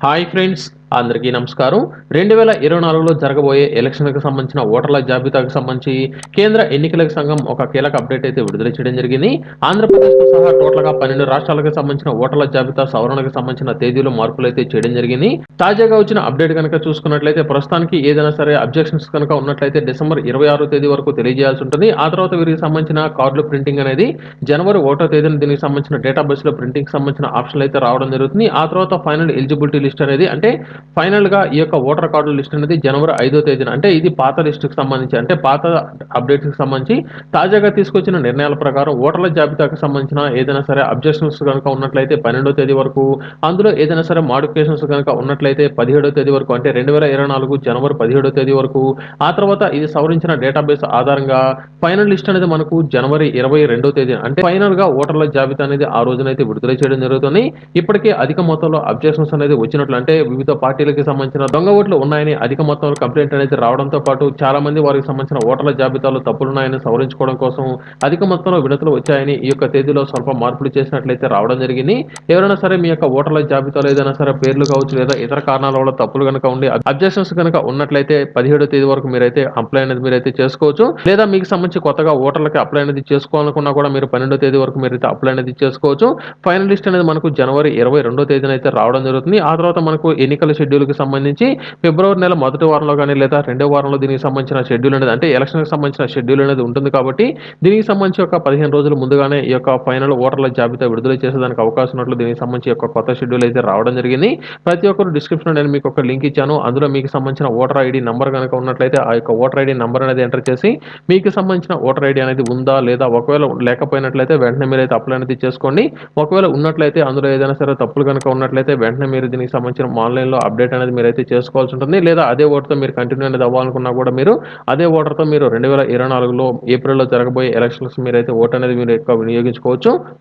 Hi friends అందరికీ నమస్కారం. రెండు వేల ఇరవై నాలుగులో జరగబోయే ఎలక్షన్లకు సంబంధించిన ఓటర్ల జాబితాకు సంబంధించి కేంద్ర ఎన్నికల సంఘం ఒక కీలక అప్డేట్ అయితే విడుదల చేయడం జరిగింది. ఆంధ్రప్రదేశ్తో సహా టోటల్గా పన్నెండు రాష్ట్రాలకు సంబంధించిన ఓటర్ల జాబితా సవరణకు సంబంధించిన తేదీలో మార్పులు అయితే చేయడం జరిగింది. తాజాగా వచ్చిన అప్డేట్ కనుక చూసుకున్నట్లయితే ప్రస్తుతానికి ఏదైనా సరే అబ్జెక్షన్స్ కనుక ఉన్నట్లయితే డిసెంబర్ ఇరవై ఆరో తేదీ వరకు తెలియజేయాల్సి ఉంటుంది. ఆ తర్వాత వీరికి సంబంధించిన కార్డులు ప్రింటింగ్ అనేది జనవరి ఒకటో తేదీన దీనికి సంబంధించిన డేటాబేస్లో ప్రింటింగ్ సంబంధించిన ఆప్షన్లు అయితే రావడం జరుగుతుంది. ఆ తర్వాత ఫైనల్ ఎలిజిబిలిటీ లిస్ట్ అనేది అంటే ఫైనల్గా ఈ యొక్క ఓటర్ కార్డుల లిస్ట్ అనేది జనవరి ఐదో తేదీన అంటే ఇది పాత లిస్ట్కి సంబంధించి అంటే పాత అప్డేట్స్కి సంబంధించి తాజాగా తీసుకొచ్చిన నిర్ణయాల ప్రకారం ఓటర్ల జాబితాకు సంబంధించిన ఏదైనా సరే అబ్జెక్షన్స్ కనుక ఉన్నట్లయితే పన్నెండో తేదీ వరకు అందులో ఏదైనా సరే మాడిఫికేషన్స్ కనుక ఉన్నట్లయితే పదిహేడో తేదీ వరకు అంటే రెండు వేల ఇరవై నాలుగు జనవరి పదిహేడో తేదీ వరకు ఆ తర్వాత ఇది సవరించిన డేటాబేస్ ఆధారంగా ఫైనల్ లిస్ట్ అనేది మనకు జనవరి ఇరవై రెండో తేదీ అంటే ఫైనల్గా ఓటర్ల జాబితా అనేది ఆ రోజునైతే విడుదల చేయడం జరుగుతుంది. ఇప్పటికే అధిక మొత్తంలో అబ్జెక్షన్స్ అనేది వచ్చినట్లు అంటే వివిధ పార్టీలకు సంబంధించిన దొంగ ఓట్లు ఉన్నాయని అధిక మొత్తంలో కంప్లైంట్ అనేది రావడంతో పాటు చాలా మంది వారికి సంబంధించిన ఓటర్ల జాబితాలో తప్పులున్నాయని సవరించుకోవడం కోసం అధిక మొత్తంలో విడతలు వచ్చాయని ఈ యొక్క తేదీలో స్వల్ప మార్పులు చేసినట్లయితే రావడం జరిగింది. ఎవరైనా సరే మీ యొక్క ఓటర్ల జాబితాలో ఏదైనా సరే పేర్లు కావచ్చు లేదా ఇతర కారణాల వల్ల తప్పులు కనుక ఉండి అబ్జెక్షన్స్ కనుక ఉన్నట్లయితే పదిహేడో తేదీ వరకు మీరైతే అప్లై అనేది మీరైతే చేసుకోవచ్చు. లేదా మీకు సంబంధించి కొత్తగా ఓటర్లకి అప్లై అనేది చేసుకోవాలనుకున్నా కూడా మీరు పన్నెండో తేదీ వరకు మీరైతే అప్లై అనేది చేసుకోవచ్చు. ఫైనలిస్ట్ అనేది మనకు జనవరి ఇరవై రెండో తేదీన అయితే రావడం జరుగుతుంది. ఆ తర్వాత మనకు ఎన్నికల షెడ్యూల్కి సంబంధించి ఫిబ్రవరి నెల మొదటి వారంలో కానీ లేదా రెండో వారంలో దీనికి సంబంధించిన షెడ్యూల్ అనేది అంటే ఎలక్షన్కి సంబంధించిన షెడ్యూల్ అనేది ఉంటుంది కాబట్టి దీనికి సంబంధించి ఒక పదిహేను రోజులు ముందుగానే ఈ యొక్క ఫైనల్ ఓటర్ల జాబితా విడుదల చేసేదానికి అవకాశం ఉన్నట్లు దీనికి సంబంధించి యొక్క కొత్త షెడ్యూల్ అయితే రావడం జరిగింది. ప్రతి ఒక్కరు డిస్క్రిప్షన్ నేను మీకు ఒక లింక్ ఇచ్చాను. అందులో మీకు సంబంధించిన ఓటర్ ఐడి నంబర్ కనుక ఉన్నట్లయితే ఆ యొక్క ఓటర్ ఐడి నంబర్ అనేది ఎంటర్ చేసి మీకు సంబంధించిన ఓటర్ ఐడి అనేది ఉందా లేదా ఒకవేళ లేకపోయినట్లయితే వెంటనే మీరు అయితే అప్లై అనేది చేసుకోండి ఒకవేళ ఉన్నట్లయితే అందులో ఏదైనా సరే తప్పులు కనుక ఉన్నట్లయితే వెంటనే మీరు దీనికి సంబంధించిన ఆన్లైన్లో అప్డేట్ అనేది మీరైతే చేసుకోవాల్సి ఉంటుంది. లేదా అదే ఓటర్తో మీరు కంటిన్యూ అనేది అవ్వాలనుకున్నా కూడా మీరు అదే ఓటర్తో మీరు రెండు వేల ఇరవై నాలుగులో ఏప్రిల్లో జరగబోయే ఎలక్షన్స్ మీరైతే ఓటు అనేది మీరు ఎక్కువ వినియోగించుకోవచ్చు.